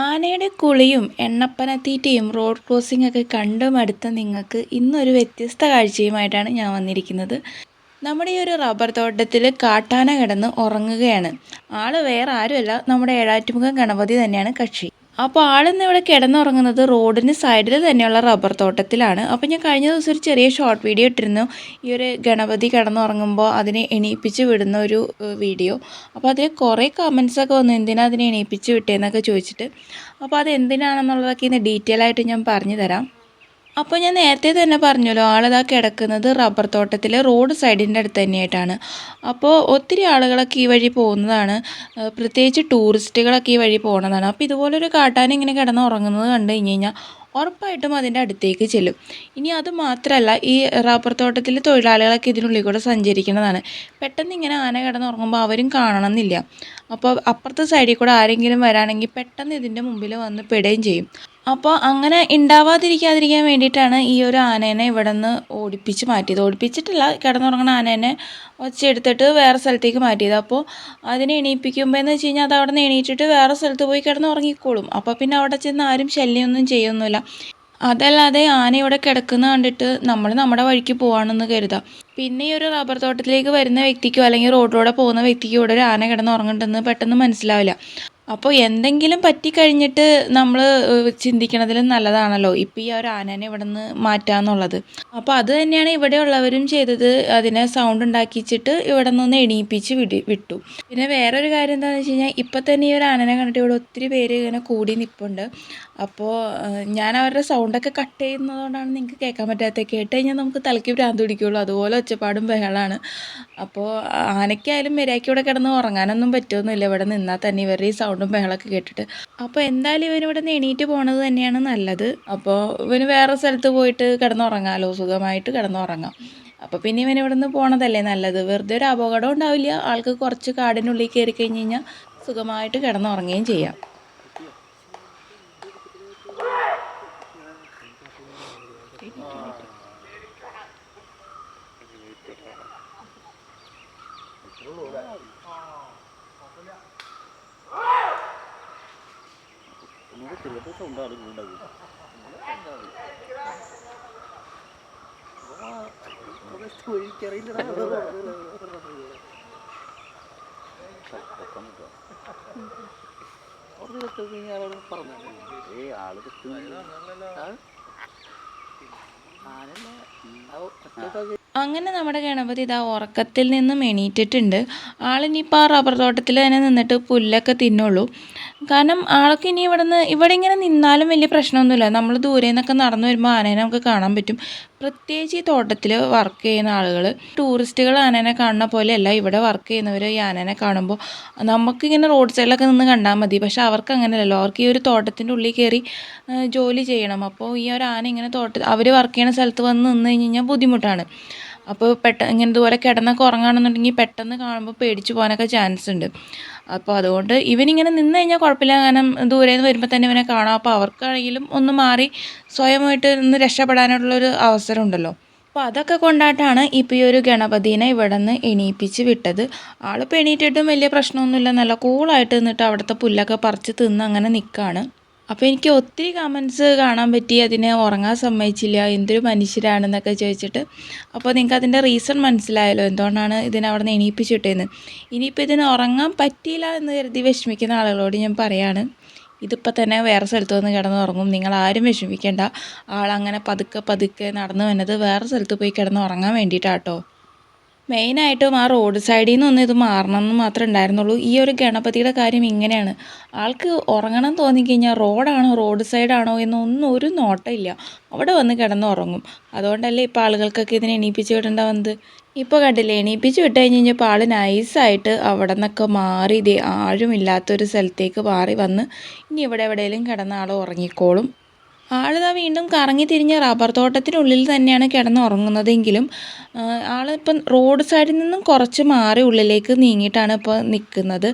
ആനയുടെ കുളിയും എണ്ണപ്പനത്തീറ്റയും road crossing ഒക്കെ കണ്ടു മടുത്ത നിങ്ങൾക്ക് ഇന്നൊരു വ്യത്യസ്ത കാഴ്ചയുമായിട്ടാണ് ഞാൻ വന്നിരിക്കുന്നത്. നമ്മുടെ ഈ ഒരു റബ്ബർ തോട്ടത്തിൽ കാട്ടാന കിടന്ന് ഉറങ്ങുകയാണ്. ആൾ വേറെ ആരുമല്ല നമ്മുടെ ഏഴാറ്റുമുഖം ഗണപതി തന്നെയാണ് കക്ഷി. അപ്പോൾ ആളിന്ന് ഇവിടെ കിടന്നുറങ്ങുന്നത് റോഡിന് സൈഡിൽ തന്നെയുള്ള റബ്ബർ തോട്ടത്തിലാണ്. അപ്പോൾ ഞാൻ കഴിഞ്ഞ ദിവസം ഒരു ചെറിയ ഷോർട്ട് വീഡിയോ ഇട്ടിരുന്നു. ഈ ഒരു ഗണപതി കിടന്നുറങ്ങുമ്പോൾ അതിനെ എണീപ്പിച്ച് വിടുന്ന ഒരു വീഡിയോ അപ്പോൾ അതിൽ കുറേ കമൻസൊക്കെ വന്നു. എന്തിനാ അതിനെ എണീപ്പിച്ച് വിട്ടേന്നൊക്കെ ചോദിച്ചിട്ട്. അപ്പോൾ അത് എന്തിനാണെന്നുള്ളതൊക്കെ ഇന്ന് ഡീറ്റെയിൽ ആയിട്ട് ഞാൻ പറഞ്ഞു തരാം അപ്പോൾ ഞാൻ നേരത്തെ തന്നെ പറഞ്ഞല്ലോ ആളിതാ കിടക്കുന്നത് റബ്ബർ തോട്ടത്തിലെ റോഡ് സൈഡിന്റെ അടുത്ത് തന്നെയായിട്ടാണ്. അപ്പോൾ ഒത്തിരി ആളുകളൊക്കെ ഈ വഴി പോകുന്നതാണ്. പ്രത്യേകിച്ച് ടൂറിസ്റ്റുകളൊക്കെ ഈ വഴി പോകുന്നതാണ് അപ്പോൾ ഇതുപോലൊരു കാട്ടാന ഇങ്ങനെ കിടന്ന് ഉറങ്ങുന്നത് കണ്ടു കഴിഞ്ഞ് കഴിഞ്ഞാൽ ഉറപ്പായിട്ടും അതിന്റെ അടുത്തേക്ക് ചെല്ലും. ഇനി അത് മാത്രമല്ല ഈ റബ്ബർ തോട്ടത്തിലെ തൊഴിലാളികളൊക്കെ ഇതിനുള്ളിൽ കൂടെ സഞ്ചരിക്കുന്നതാണ്. പെട്ടെന്ന് ഇങ്ങനെ ആന കിടന്നുറങ്ങുമ്പോൾ അവരും കാണണമെന്നില്ല. അപ്പോൾ അപ്പുറത്തെ സൈഡിൽ കൂടെ ആരെങ്കിലും വരാണെങ്കിൽ പെട്ടെന്ന് ഇതിന്റെ മുമ്പിൽ വന്ന് പെടുകയും ചെയ്യും. അപ്പോൾ അങ്ങനെ ഉണ്ടാവാതിരിക്കാതിരിക്കാൻ വേണ്ടിയിട്ടാണ് ഈ ഒരു ആനേനെ ഇവിടെ നിന്ന് ഓടിപ്പിച്ച് മാറ്റിയത്. ഓടിപ്പിച്ചിട്ടില്ല കിടന്നുറങ്ങുന്ന ആനേനെ ഒച്ചയെടുത്തിട്ട് വേറെ സ്ഥലത്തേക്ക് മാറ്റിയത്. അപ്പോൾ അതിനെ എണീപ്പിക്കുമ്പോൾ എന്ന് വെച്ച് കഴിഞ്ഞാൽ അത് അവിടെ നിന്ന് എണീറ്റിട്ട് വേറെ സ്ഥലത്ത് പോയി കിടന്നുറങ്ങിക്കോളും. അപ്പോൾ പിന്നെ അവിടെ ചെന്ന് ആരും ശല്യമൊന്നും ചെയ്യൊന്നുമില്ല. അതല്ലാതെ ആന ഇവിടെ കിടക്കുന്ന കണ്ടിട്ട് നമ്മൾ നമ്മുടെ വഴിക്ക് പോവാണെന്ന് കരുതാം. പിന്നെ ഈ ഒരു റബ്ബർ തോട്ടത്തിലേക്ക് വരുന്ന വ്യക്തിക്കോ അല്ലെങ്കിൽ റോഡിലൂടെ പോകുന്ന വ്യക്തിക്കോ ഇവിടെ ഒരു ആന കിടന്ന് ഉറങ്ങുന്നുണ്ടെന്ന് പെട്ടെന്ന് മനസ്സിലാവില്ല. അപ്പോൾ എന്തെങ്കിലും പറ്റിക്കഴിഞ്ഞിട്ട് നമ്മൾ ചിന്തിക്കണതിലും നല്ലതാണല്ലോ. ഇപ്പോൾ ഈ ഒരു ആനേനെ ഇവിടെ നിന്ന് മാറ്റാന്നുള്ളത്. അപ്പോൾ അത് തന്നെയാണ് ഇവിടെ ഉള്ളവരും ചെയ്തത്. അതിനെ സൗണ്ട് ഉണ്ടാക്കിച്ചിട്ട് ഇവിടെ നിന്ന് എണീപ്പിച്ച് വിടി വിട്ടു. പിന്നെ വേറൊരു കാര്യം എന്താണെന്ന് വെച്ച് കഴിഞ്ഞാൽ ഇപ്പം തന്നെ ഈ ഒരു ആനനെ കണ്ടിട്ട് ഇവിടെ ഒത്തിരി പേര് ഇങ്ങനെ കൂടി നിൽപ്പുണ്ട് അപ്പോൾ ഞാൻ അവരുടെ സൗണ്ടൊക്കെ കട്ട് ചെയ്യുന്നതുകൊണ്ടാണ് നിങ്ങൾക്ക് കേൾക്കാൻ പറ്റാത്തത്. കേട്ട് കഴിഞ്ഞാൽ നമുക്ക് തലയ്ക്ക് ഭ്രാന്ത് പിടിക്കുള്ളൂ. അതുപോലെ ഒച്ചപ്പാടും ബഹളമാണ് അപ്പോൾ ആനയ്ക്കായാലും മെരാക്കി ഇവിടെ കിടന്ന് ഉറങ്ങാനൊന്നും പറ്റുമെന്നില്ല ഇവിടെ നിന്നാൽ തന്നെ ഇവരുടെ ഈ സൗണ്ടും ബഹളമൊക്കെ കേട്ടിട്ട്. അപ്പോൾ എന്തായാലും ഇവന് ഇവിടെ നിന്ന് എണീറ്റ് പോണത് തന്നെയാണ് നല്ലത്. അപ്പോൾ ഇവന് വേറെ സ്ഥലത്ത് പോയിട്ട് കിടന്നുറങ്ങാമല്ലോ സുഖമായിട്ട് കിടന്നുറങ്ങാം. അപ്പോൾ പിന്നെ ഇവൻ ഇവിടെ നിന്ന് പോണതല്ലേ നല്ലത്? വെറുതെ ഒരു അപകടം ഉണ്ടാവില്ല. ആൾക്ക് കുറച്ച് കാടിനുള്ളിൽ കയറി കഴിഞ്ഞ് കഴിഞ്ഞാൽ സുഖമായിട്ട് കിടന്നുറങ്ങുകയും ചെയ്യാം. പറഞ്ഞു ഏ ആൾ തെറ്റു അങ്ങനെ നമ്മുടെ ഗണപതി ഇതാ ഉറക്കത്തിൽ നിന്നും എണീറ്റിട്ടുണ്ട്. ആളിനിപ്പോൾ ആ റബ്ബർ തോട്ടത്തിൽ തന്നെ നിന്നിട്ട് പുല്ലൊക്കെ തിന്നുള്ളൂ. കാരണം ആൾക്ക് ഇനി ഇവിടെ നിന്ന് ഇവിടെ ഇങ്ങനെ നിന്നാലും വലിയ പ്രശ്നമൊന്നുമില്ല. നമ്മൾ ദൂരെ നിന്നൊക്കെ നടന്നു വരുമ്പോൾ ആനേനെ നമുക്ക് കാണാൻ പറ്റും. പ്രത്യേകിച്ച് ഈ തോട്ടത്തിൽ വർക്ക് ചെയ്യുന്ന ആളുകൾ ടൂറിസ്റ്റുകൾ ആനേനെ കാണുന്ന പോലെയല്ല. ഇവിടെ വർക്ക് ചെയ്യുന്നവർ ഈ ആനേനെ കാണുമ്പോൾ നമുക്കിങ്ങനെ റോഡ് സൈഡിലൊക്കെ നിന്ന് കണ്ടാൽ മതി. പക്ഷേ അവർക്ക് അങ്ങനെയല്ലല്ലോ. അവർക്ക് ഈ ഒരു തോട്ടത്തിന്റെ ഉള്ളിൽ കയറി ജോലി ചെയ്യണം. അപ്പോൾ ഈ ഒരു ആന ഇങ്ങനെ തോട്ട അവർ വർക്ക് ചെയ്യുന്ന സ്ഥലത്ത് വന്ന് നിന്ന് കഴിഞ്ഞ് കഴിഞ്ഞാൽ ബുദ്ധിമുട്ടാണ്. അപ്പോൾ പെട്ട ഇങ്ങനെ ഇതുപോലെ കിടന്നൊക്കെ ഉറങ്ങുകയാണെന്നുണ്ടെങ്കിൽ പെട്ടെന്ന് കാണുമ്പോൾ പേടിച്ച് പോകാനൊക്കെ ചാൻസ് ഉണ്ട്. അപ്പോൾ അതുകൊണ്ട് ഇവനിങ്ങനെ നിന്ന് കഴിഞ്ഞാൽ കുഴപ്പമില്ല. കാരണം ദൂരെ നിന്ന് വരുമ്പോൾ തന്നെ ഇവനെ കാണാം. അപ്പോൾ അവർക്കാണെങ്കിലും ഒന്ന് മാറി സ്വയമായിട്ട് ഒന്ന് രക്ഷപ്പെടാനുള്ളൊരു അവസരം ഉണ്ടല്ലോ. അപ്പോൾ അതൊക്കെ കൊണ്ടായിട്ടാണ് ഇപ്പോൾ ഈ ഒരു ഗണപതിനെ ഇവിടെ നിന്ന് എണീപ്പിച്ച് വിട്ടത്. ആളിപ്പോൾ എണീറ്റിട്ടും വലിയ പ്രശ്നമൊന്നുമില്ല. നല്ല കൂളായിട്ട് നിന്നിട്ട് അവിടുത്തെ പുല്ലൊക്കെ പറിച്ച് തിന്ന് അങ്ങനെ നിൽക്കുകയാണ് അപ്പോൾ എനിക്ക് ഒത്തിരി കമൻസ് കാണാൻ പറ്റി അതിനെ ഉറങ്ങാൻ സമ്മതിച്ചില്ല എന്തൊരു മനുഷ്യരാണെന്നൊക്കെ ചോദിച്ചിട്ട്. അപ്പോൾ നിങ്ങൾക്ക് അതിന്റെ റീസൺ മനസ്സിലായല്ലോ എന്തുകൊണ്ടാണ് ഇതിനെ അവിടെ നിന്ന് എണീപ്പിച്ചിട്ടേന്ന്. ഇനിയിപ്പോൾ ഇതിന് ഉറങ്ങാൻ പറ്റിയില്ല എന്ന് കരുതി വിഷമിക്കുന്ന ആളുകളോട് ഞാൻ പറയാണ് ഇതിപ്പോൾ തന്നെ വേറെ സ്ഥലത്ത് വന്ന് കിടന്നുറങ്ങും. നിങ്ങൾ ആരും വിഷമിക്കേണ്ട. ആളങ്ങനെ പതുക്കെ പതുക്കെ നടന്നു വന്നത് വേറെ സ്ഥലത്ത് പോയി കിടന്ന് ഉറങ്ങാൻ വേണ്ടിയിട്ടാട്ടോ. മെയിനായിട്ടും ആ റോഡ് സൈഡിൽ നിന്നൊന്നും ഇത് മാറണം എന്ന് മാത്രമേ ഉണ്ടായിരുന്നുള്ളൂ. ഈ ഒരു ഗണപതിയുടെ കാര്യം ഇങ്ങനെയാണ്. ആൾക്ക് ഉറങ്ങണം തോന്നിക്കഴിഞ്ഞാൽ റോഡാണോ റോഡ് സൈഡാണോ എന്നൊന്നും ഒരു നോട്ടമില്ല. അവിടെ വന്ന് കിടന്ന് ഉറങ്ങും അതുകൊണ്ടല്ലേ ഇപ്പോൾ ആളുകൾക്കൊക്കെ ഇതിനെ എണീപ്പിച്ച് വിടേണ്ട വന്നത്? ഇപ്പോൾ കണ്ടില്ലേ എണീപ്പിച്ച് വിട്ട് കഴിഞ്ഞ് കഴിഞ്ഞപ്പോൾ ആൾ നൈസായിട്ട് അവിടെ നിന്നൊക്കെ മാറി ഇതേ ആരുമില്ലാത്തൊരു സ്ഥലത്തേക്ക് മാറി വന്ന് ഇനി ഇവിടെ എവിടെയെങ്കിലും കിടന്ന ആൾ ഉറങ്ങിക്കോളും. ആളിതാ വീണ്ടും കറങ്ങി തിരിഞ്ഞ് റബ്ബർ തോട്ടത്തിനുള്ളിൽ തന്നെയാണ് കിടന്നുറങ്ങുന്നതെങ്കിലും ആളിപ്പം റോഡ് സൈഡിൽ നിന്നും കുറച്ച് മാറി ഉള്ളിലേക്ക് നീങ്ങിയിട്ടാണ് ഇപ്പോൾ നിൽക്കുന്നത്.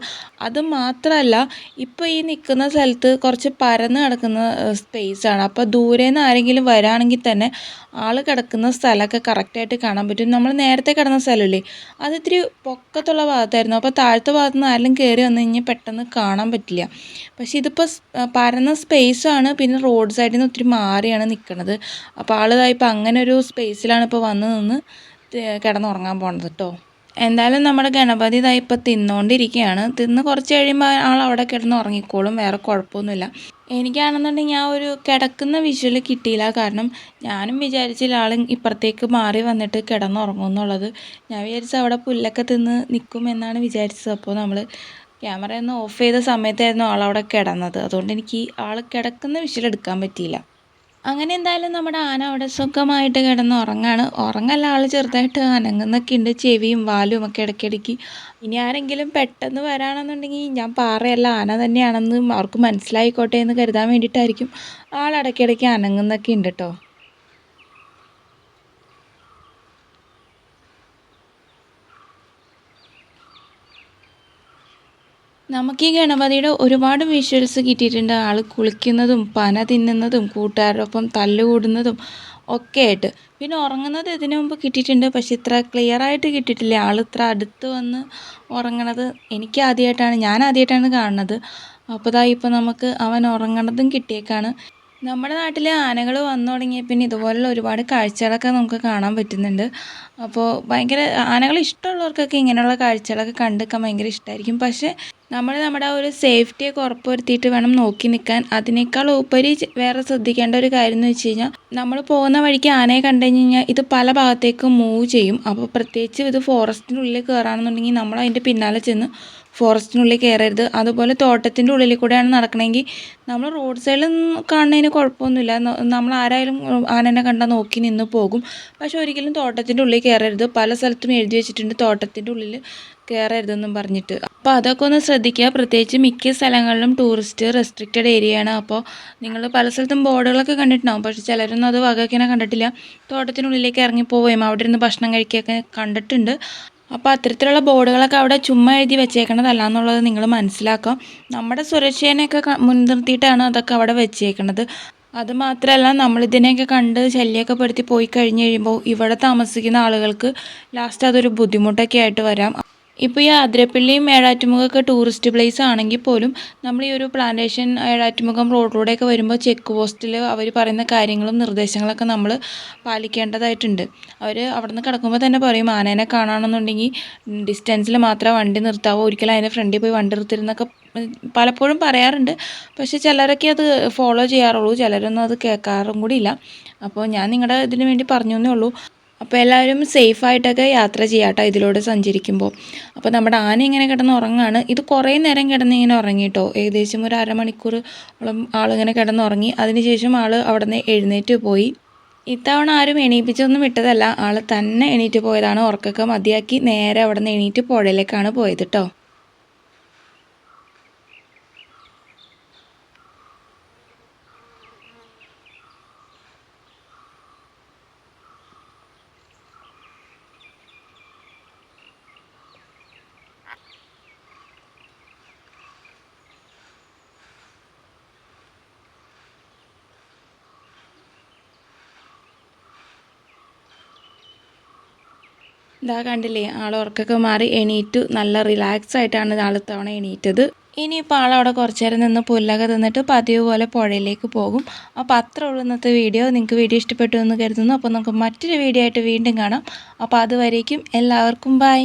അത് മാത്രമല്ല ഇപ്പോൾ ഈ നിൽക്കുന്ന സ്ഥലത്ത് കുറച്ച് പരന്ന് കിടക്കുന്ന സ്പേസാണ് അപ്പോൾ ദൂരെ നിന്ന് ആരെങ്കിലും വരാണെങ്കിൽ തന്നെ ആൾ കിടക്കുന്ന സ്ഥലമൊക്കെ കറക്റ്റായിട്ട് കാണാൻ പറ്റും. നമ്മൾ നേരത്തെ കിടന്ന സ്ഥലമില്ലേ അത് ഇത്തിരി പൊക്കത്തുള്ള ഭാഗത്തായിരുന്നു. അപ്പോൾ താഴത്തെ ഭാഗത്ത് നിന്ന് ആരെങ്കിലും കയറി വന്നു കഴിഞ്ഞാൽ പെട്ടെന്ന് കാണാൻ പറ്റില്ല. പക്ഷേ ഇതിപ്പോൾ പരന്ന സ്പേസാണ് പിന്നെ റോഡ് സൈഡിൽ നിന്ന് ഒത്തിരി മാറിയാണ് നിൽക്കുന്നത് അപ്പോൾ ആളിതായിപ്പോൾ അങ്ങനെ ഒരു സ്പേസിലാണ് ഇപ്പോൾ വന്ന് നിന്ന് കിടന്നുറങ്ങാൻ പോണത് കേട്ടോ എന്തായാലും നമ്മുടെ ഗണപതി ഇതാ ഇപ്പോൾ തിന്നുകൊണ്ടിരിക്കുകയാണ് തിന്ന് കുറച്ച് കഴിയുമ്പോൾ ആൾ അവിടെ കിടന്ന് ഉറങ്ങിക്കോളും. വേറെ കുഴപ്പമൊന്നുമില്ല. എനിക്കാണെന്നുണ്ടെങ്കിൽ ആ ഒരു കിടക്കുന്ന വിഷ്വൽ കിട്ടിയില്ല. കാരണം ഞാനും വിചാരിച്ചില്ല ആൾ ഇപ്പുറത്തേക്ക് മാറി വന്നിട്ട് കിടന്നുറങ്ങും എന്നുള്ളത്. ഞാൻ വിചാരിച്ചു അവിടെ പുല്ലൊക്കെ തിന്ന് നിൽക്കും എന്നാണ് വിചാരിച്ചത്. അപ്പോൾ നമ്മൾ ക്യാമറ ഒന്ന് ഓഫ് ചെയ്ത സമയത്തായിരുന്നു ആളവിടെ കിടന്നത്. അതുകൊണ്ട് എനിക്ക് ആൾ കിടക്കുന്ന വിഷ്വൽ എടുക്കാൻ പറ്റിയില്ല. അങ്ങനെ എന്തായാലും നമ്മുടെ ആന അവിടെ സുഖമായിട്ട് കിടന്ന് ഉറങ്ങാണ്. ഉറങ്ങല്ല ആൾ ചെറുതായിട്ട് അനങ്ങുന്നൊക്കെ ഉണ്ട്. ചെവിയും വാലും ഒക്കെ ഇടയ്ക്കിടയ്ക്ക്. ഇനി ആരെങ്കിലും പെട്ടെന്ന് വരാണെന്നുണ്ടെങ്കിൽ ഞാൻ പാറയല്ല ആന തന്നെയാണെന്ന് അവർക്ക് മനസ്സിലായിക്കോട്ടെ എന്ന് കരുതാൻ വേണ്ടിയിട്ടായിരിക്കും. ആൾ ഇടയ്ക്കിടയ്ക്ക് അനങ്ങുന്നൊക്കെ ഉണ്ട് കേട്ടോ നമുക്ക് ഈ ഗണപതിയുടെ ഒരുപാട് വിഷ്വൽസ് കിട്ടിയിട്ടുണ്ട്. ആൾ കുളിക്കുന്നതും പന തിന്നുന്നതും കൂട്ടുകാരോടൊപ്പം തല്ലുകൂടുന്നതും ഒക്കെ ആയിട്ട്. പിന്നെ ഉറങ്ങുന്നത് ഇതിനു മുമ്പ് കിട്ടിയിട്ടുണ്ട്. പക്ഷെ ഇത്ര ക്ലിയർ ആയിട്ട് കിട്ടിയിട്ടില്ല. ആൾ ഇത്ര അടുത്ത് വന്ന് ഉറങ്ങണത് എനിക്ക് ആദ്യമായിട്ടാണ് ഞാൻ ആദ്യമായിട്ടാണ് കാണുന്നത്. അപ്പോൾ ദാ ഇപ്പോൾ നമുക്ക് അവൻ ഉറങ്ങണതും കിട്ടിയേക്കാണ്. നമ്മുടെ നാട്ടിൽ ആനകൾ വന്നു തുടങ്ങിയ പിന്നെ ഇതുപോലുള്ള ഒരുപാട് കാഴ്ചകളൊക്കെ നമുക്ക് കാണാൻ പറ്റുന്നുണ്ട്. അപ്പോൾ ഭയങ്കര ആനകൾ ഇഷ്ടമുള്ളവർക്കൊക്കെ ഇങ്ങനെയുള്ള കാഴ്ചകളൊക്കെ കണ്ടിരിക്കാൻ ഭയങ്കര ഇഷ്ടമായിരിക്കും പക്ഷേ നമ്മൾ നമ്മുടെ ഒരു സേഫ്റ്റിയൊക്കെ ഉറപ്പുവരുത്തിയിട്ട് വേണം നോക്കി നിൽക്കാൻ. അതിനേക്കാൾ ഉപരി വേറെ ശ്രദ്ധിക്കേണ്ട ഒരു കാര്യം എന്ന് വെച്ച് കഴിഞ്ഞാൽ നമ്മൾ പോകുന്ന വഴിക്ക് ആനയെ കണ്ടു കഴിഞ്ഞാൽ ഇത് പല ഭാഗത്തേക്കും മൂവ് ചെയ്യും. അപ്പോൾ പ്രത്യേകിച്ച് ഇത് ഫോറസ്റ്റിനുള്ളിൽ കയറാണെന്നുണ്ടെങ്കിൽ നമ്മൾ അതിന്റെ പിന്നാലെ ചെന്ന് ഫോറസ്റ്റിനുള്ളിൽ കയറരുത്. അതുപോലെ തോട്ടത്തിന്റെ ഉള്ളിൽ കൂടെയാണ് നടക്കണമെങ്കിൽ നമ്മൾ റോഡ് സൈഡിൽ കാണുന്നതിന് കുഴപ്പമൊന്നുമില്ല. നമ്മൾ ആരായാലും ആനനെ കണ്ടാൽ നോക്കി നിന്ന് പോകും. പക്ഷെ ഒരിക്കലും തോട്ടത്തിന്റെ ഉള്ളിൽ കയറരുത്. പല സ്ഥലത്തും എഴുതി വെച്ചിട്ടുണ്ട് തോട്ടത്തിന്റെ ഉള്ളിൽ കയറരുതെന്നും പറഞ്ഞിട്ട്. അപ്പോൾ അതൊക്കെ ഒന്ന് ശ്രദ്ധിക്കുക. പ്രത്യേകിച്ച് മിക്ക സ്ഥലങ്ങളിലും ടൂറിസ്റ്റ് റെസ്ട്രിക്റ്റഡ് ഏരിയയാണ് അപ്പോൾ നിങ്ങൾ പല സ്ഥലത്തും ബോർഡുകളൊക്കെ കണ്ടിട്ടുണ്ടാവും. പക്ഷെ ചിലരൊന്നും അത് വകക്കിനെ കണ്ടിട്ടില്ല. തോട്ടത്തിനുള്ളിലേക്ക് ഇറങ്ങി പോവുകയും അവിടെ ഇരുന്ന് ഭക്ഷണം കഴിക്കുകയൊക്കെ കണ്ടിട്ടുണ്ട്. അപ്പോൾ അത്തരത്തിലുള്ള ബോർഡുകളൊക്കെ അവിടെ ചുമ്മാ എഴുതി വെച്ചേക്കണതല്ല എന്നുള്ളത് നിങ്ങൾ മനസ്സിലാക്കാം. നമ്മുടെ സുരക്ഷേനെയൊക്കെ മുൻനിർത്തിയിട്ടാണ് അതൊക്കെ അവിടെ വെച്ചേക്കണത്. അത് മാത്രമല്ല നമ്മളിതിനെയൊക്കെ കണ്ട് ശല്യമൊക്കെ പെടുത്തി പോയി കഴിഞ്ഞ് കഴിയുമ്പോൾ ഇവിടെ താമസിക്കുന്ന ആളുകൾക്ക് ലാസ്റ്റ് അതൊരു ബുദ്ധിമുട്ടൊക്കെ ആയിട്ട് വരാം. ഇപ്പോൾ ഈ ആതിരപ്പള്ളിയും ഏഴാറ്റുമുഖമൊക്കെ ടൂറിസ്റ്റ് പ്ലേസ് ആണെങ്കിൽ പോലും നമ്മൾ ഈ ഒരു പ്ലാന്റേഷൻ ഏഴാറ്റുമുഖം റോഡിലൂടെയൊക്കെ വരുമ്പോൾ ചെക്ക് പോസ്റ്റിൽ അവർ പറയുന്ന കാര്യങ്ങളും നിർദ്ദേശങ്ങളൊക്കെ നമ്മൾ പാലിക്കേണ്ടതായിട്ടുണ്ട്. അവർ അവിടെ നിന്ന് കിടക്കുമ്പോൾ തന്നെ പറയും ആനേനെ കാണണമെന്നുണ്ടെങ്കിൽ ഡിസ്റ്റൻസിൽ മാത്രമേ വണ്ടി നിർത്താവൂ? ഒരിക്കലും അതിന്റെ ഫ്രണ്ടിൽ പോയി വണ്ടി നിർത്തിരുന്നൊക്കെ പലപ്പോഴും പറയാറുണ്ട്. പക്ഷേ ചിലരൊക്കെ അത് ഫോളോ ചെയ്യാറുള്ളൂ. ചിലരൊന്നും അത് കേൾക്കാറും കൂടി ഇല്ല. അപ്പോൾ ഞാൻ നിങ്ങളുടെ ഇതിന് വേണ്ടി പറഞ്ഞു എന്നേ ഉള്ളൂ. അപ്പോൾ എല്ലാവരും സേഫായിട്ടൊക്കെ യാത്ര ചെയ്യാട്ടോ ഇതിലൂടെ സഞ്ചരിക്കുമ്പോൾ അപ്പോൾ നമ്മുടെ ആന ഇങ്ങനെ കിടന്ന് ഉറങ്ങാണ്. ഇത് കുറേ നേരം കിടന്ന് ഇങ്ങനെ ഉറങ്ങിയിട്ടോ ഏകദേശം ഒരു അരമണിക്കൂർ ആളിങ്ങനെ കിടന്നുറങ്ങി അതിനുശേഷം ആൾ അവിടെ നിന്ന് എഴുന്നേറ്റ് പോയി. ഇത്തവണ ആരും എണീപ്പിച്ചൊന്നും വിട്ടതല്ല. ആൾ തന്നെ എണീറ്റ് പോയതാണ്. ഉറക്കൊക്കെ മതിയാക്കി നേരെ അവിടെ നിന്ന് എണീറ്റ് പുഴയിലേക്കാണ് പോയത് കേട്ടോ ഇതാ കണ്ടില്ലേ ആൾ ഉറക്കൊക്കെ മാറി എണീറ്റു. നല്ല റിലാക്സ് ആയിട്ടാണ് ആൾ തവണ എണീറ്റത്. ഇനിയിപ്പോൾ ആളവിടെ കുറച്ച് നേരം നിന്ന് പുല്ലൊക്കെ തിന്നിട്ട് പതിവ് പോലെ പുഴയിലേക്ക് പോകും. അപ്പോൾ അത്ര ഉള്ളൂ ഇന്നത്തെ വീഡിയോ. നിങ്ങൾക്ക് വീഡിയോ ഇഷ്ടപ്പെട്ടു എന്ന് കരുതുന്നു. അപ്പോൾ നമുക്ക് മറ്റൊരു വീഡിയോ ആയിട്ട് വീണ്ടും കാണാം. അപ്പോൾ അതുവരേക്കും എല്ലാവർക്കും ബൈ